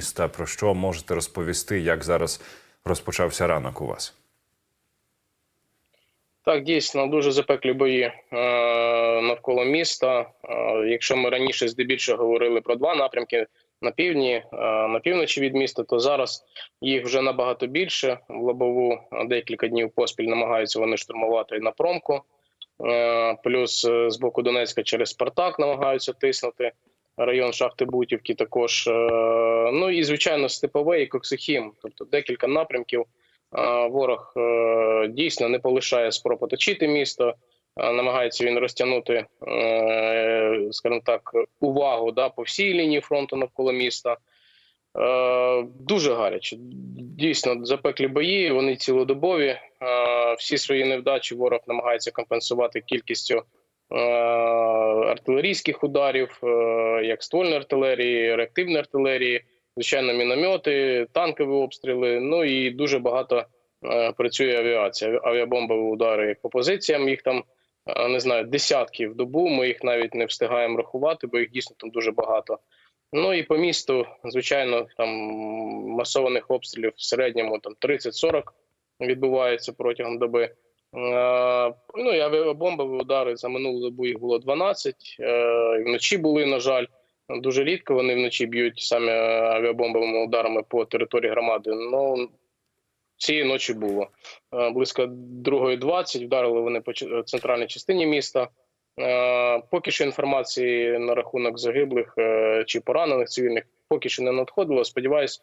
міста. Про що можете розповісти, як зараз розпочався ранок у вас? Так, дійсно, дуже запеклі бої е, навколо міста. Е, якщо ми раніше здебільшого говорили про два напрямки на півдні, е, на півночі від міста, то зараз їх вже набагато більше. В Лобову декілька днів поспіль намагаються вони штурмувати на промку. Е, плюс е, з боку Донецька через Спартак намагаються тиснути. Район шахти Бутівки також. Е, ну і звичайно, Степове і Коксихім, тобто декілька напрямків. Е, Ворог е, дійсно не полишає спроб оточити місто. Намагається він розтягнути, скажімо так, увагу да, по всій лінії фронту навколо міста. Дуже гаряче. Дійсно, запеклі бої. Вони цілодобові. Всі свої невдачі ворог намагається компенсувати кількістю артилерійських ударів, е, як ствольної артилерії, реактивної артилерії звичайно, міномети, танкові обстріли. Ну і дуже багато е, працює авіація. Авіабомбові удари по позиціям. Їх там е, не знаю, десятки в добу. Ми їх навіть не встигаємо рахувати, бо їх дійсно там дуже багато. Ну і по місту, звичайно, там масованих обстрілів в середньому там 30-40 відбувається протягом доби. Е, ну і авіабомбові удари за минулу добу їх було 12. Е, вночі були, на жаль. Дуже рідко вони вночі б'ють саме авіабомбовими ударами по території громади. Ну цієї ночі було Е, близько 2.20 Вдарили вони по центральній частині міста. Поки що інформації на рахунок загиблих чи поранених цивільних поки що не надходило. Сподіваюсь,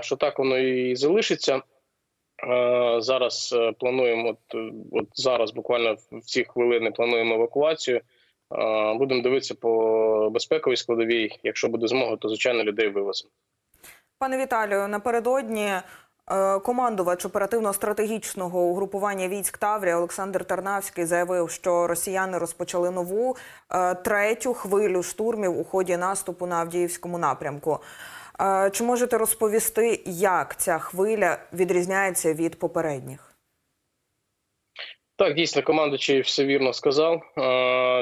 що так воно і залишиться. Е, Зараз е, плануємо, от, е, от зараз буквально в ці хвилини плануємо евакуацію. Будемо дивитися по безпековій складовій. Якщо буде змога, то звичайно людей вивеземо. Пане Віталію, напередодні командувач оперативно-стратегічного угрупування військ Таврія Олександр Тарнавський заявив, що росіяни розпочали нову третю хвилю штурмів у ході наступу на Авдіївському напрямку. Чи можете розповісти, як ця хвиля відрізняється від попередніх? Так, дійсно, командуючий все вірно сказав.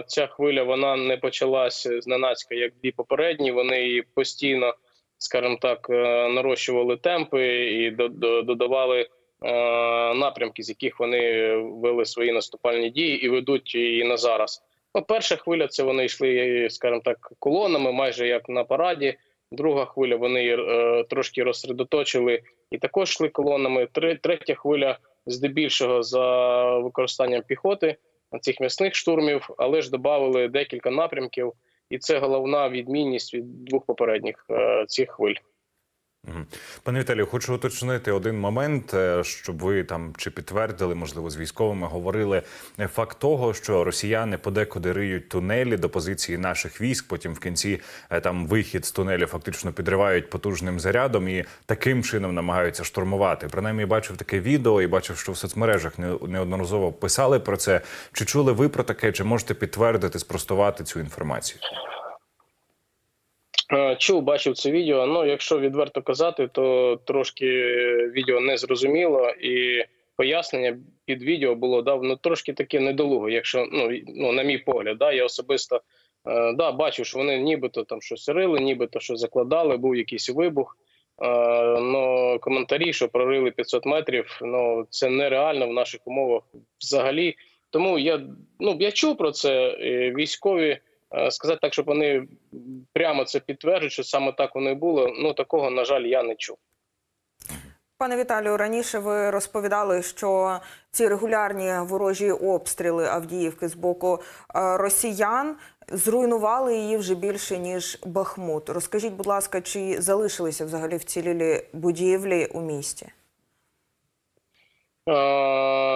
Ця хвиля вона не почалася зненацька, як дві попередні. Вони її постійно, скажімо так, е, нарощували темпи і до- до- додавали е, напрямки, з яких вони вели свої наступальні дії і ведуть і на зараз. Ну, перша хвиля це вони йшли, скажімо так, колонами, майже як на параді. Друга хвиля вони е, трошки розсередоточили і також йшли колонами. Три- Третя хвиля здебільшого за використанням піхоти цих м'ясних штурмів, але ж додали декілька напрямків, і це головна відмінність від двох попередніх е, цих хвиль. Пане Віталію, хочу уточнити один момент, е, щоб ви там чи підтвердили, можливо, з військовими говорили е, факт того, що росіяни подекуди риють тунелі до позиції наших військ. Потім в кінці е, там вихід з тунелю фактично підривають потужним зарядом і таким чином намагаються штурмувати. Принаймні, я бачив таке відео і бачив, що в соцмережах не- неодноразово писали про це. Чи чули ви про таке? Чи можете підтвердити, спростувати цю інформацію? Е, Чув, бачив це відео. Ну, якщо відверто казати, то трошки відео не зрозуміло, і пояснення під відео було да, ну, трошки таке недолуго. Якщо ну, ну на мій погляд, да, я особисто е, да, бачив, що вони нібито там щось рили, нібито що закладали, був якийсь вибух. Е, ну, коментарі, що прорили 500 метрів, ну це нереально в наших умовах взагалі. Тому я ну я чув про це. Військові сказати так, щоб вони прямо це підтверджують, що саме так воно і було. Ну такого на жаль я не чув. Пане Віталію, раніше ви розповідали, що ці регулярні ворожі обстріли Авдіївки з боку е, росіян зруйнували її вже більше ніж Бахмут. Розкажіть, будь ласка, чи залишилися взагалі вцілілі будівлі у місті? Е,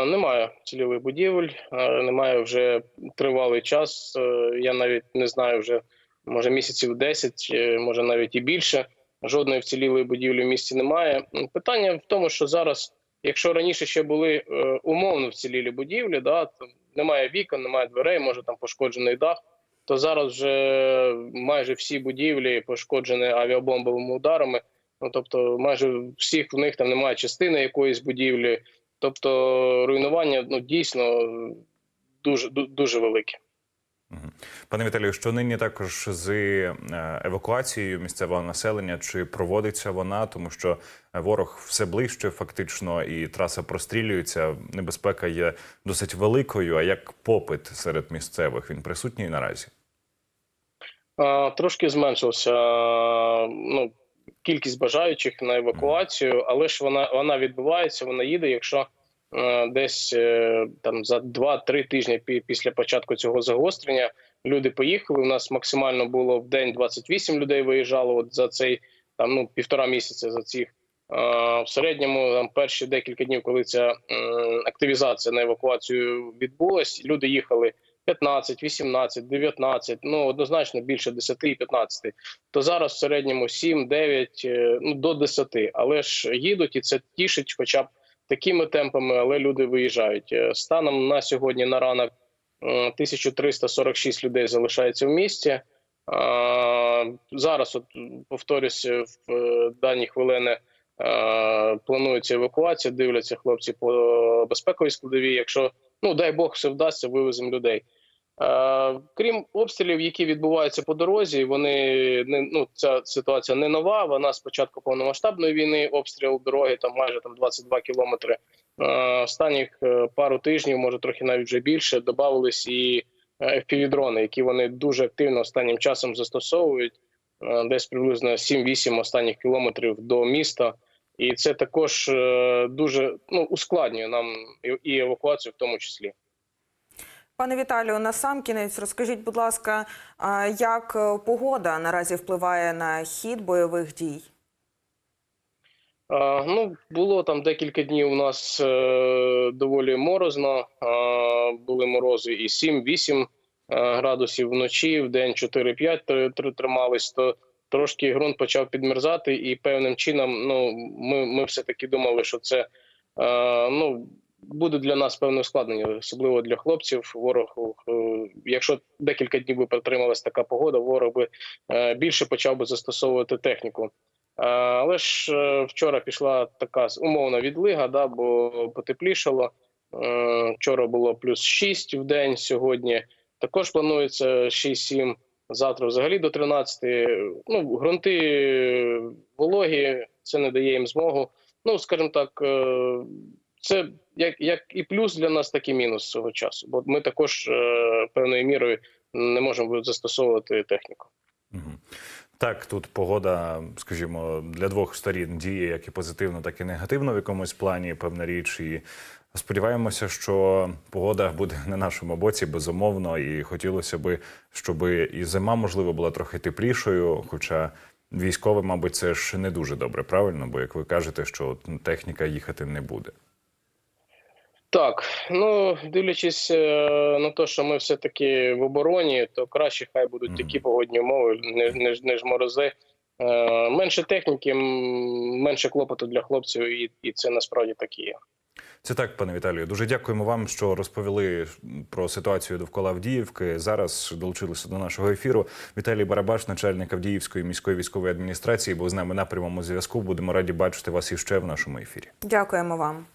немає цільових будівель, е, немає вже тривалий час. Е, я навіть не знаю вже може місяців 10, е, може навіть і більше. Жодної вцілілої будівлі в місті немає. Питання в тому, що зараз, якщо раніше ще були умовно вцілілі будівлі, да, то немає вікон, немає дверей, може там пошкоджений дах. То зараз вже майже всі будівлі пошкоджені авіабомбовими ударами. Ну тобто, майже всіх в них там немає частини якоїсь будівлі. Тобто руйнування ну дійсно дуже дуже велике. Пане Віталію, що нині також з е, евакуацією місцевого населення? Чи проводиться вона? Тому що ворог все ближче, фактично, і траса прострілюється. Небезпека є досить великою. А як попит серед місцевих він присутній наразі? Трошки зменшився ну, кількість бажаючих на евакуацію, але ж вона вона відбувається, вона їде. Якщо е, десь е, там за 2-3 тижні пі- після початку цього загострення люди поїхали. У нас максимально було в день 28 людей виїжджало. От за цей там ну півтора місяця за цих. Е, В середньому там перші декілька днів, коли ця активізація на евакуацію відбулась, люди їхали 15, 18, 19, ну однозначно більше 10 і 15. То зараз в середньому 7, 9, е, ну до 10. Але ж їдуть, і це тішить, хоча б такими темпами, але люди виїжджають. Е, Станом на сьогодні на ранок е, 1346 людей залишається в місті. Зараз, от повторюся, в е, дані хвилини е, планується евакуація. Дивляться хлопці по безпековій складовій. Якщо ну дай Бог все вдасться, вивеземо людей. Е, крім обстрілів, які відбуваються по дорозі, вони не ну ця ситуація не нова. Вона з початку повномасштабної війни обстріл дороги там майже там 22 кілометри. Е, останніх е, пару тижнів, може трохи навіть вже більше, додавались і FPV-дрони, які вони дуже активно останнім часом застосовують. Десь приблизно 7-8 останніх кілометрів до міста. І це також е, дуже ну ускладнює нам і- евакуацію, в тому числі. Пане Віталію, на сам кінець розкажіть, будь ласка, як е, погода наразі впливає на хід бойових дій? Ну, було там декілька днів у нас е, доволі морозно. Були морози і 7-8 е, градусів вночі, в день 4-5 тр- тр- тримались, то трошки ґрунт почав підмерзати, і певним чином ну, ми, ми все-таки думали, що це е, ну, буде для нас певне ускладнення, особливо для хлопців. Ворог, е, якщо декілька днів би протрималась така погода, ворог би е, більше почав би застосовувати техніку. Е, Але ж е, вчора пішла така умовна відлига, да, бо потеплішало. Е, Вчора було плюс 6 в день, сьогодні також планується 6-7, завтра взагалі до 13. Ну, ґрунти вологі, це не дає їм змогу. Ну, скажімо так, е, це як, як і плюс для нас, так і мінус цього часу. Бо ми також е, певною мірою не можемо застосовувати техніку. Так, тут погода, скажімо, для двох сторін діє як і позитивно, так і негативно в якомусь плані, певна річ. І сподіваємося, що погода буде на нашому боці, безумовно, і хотілося би, щоб і зима, можливо, була трохи теплішою. Хоча військове, мабуть, це ж не дуже добре, правильно? Бо як ви кажете, що техніка їхати не буде. Так, ну дивлячись е, на те, що ми все таки в обороні, то краще хай будуть Мгм. такі погодні умови, не- ніж ніж морози. Е, Менше техніки, менше клопоту для хлопців, і, і це насправді так і є. Це так, пане Віталію. Дуже дякуємо вам, що розповіли про ситуацію довкола Авдіївки. Зараз долучилися до нашого ефіру. Віталій Барабаш, начальник Авдіївської міської військової адміністрації, був з нами на прямому зв'язку. Будемо раді бачити вас іще в нашому ефірі. Дякуємо вам.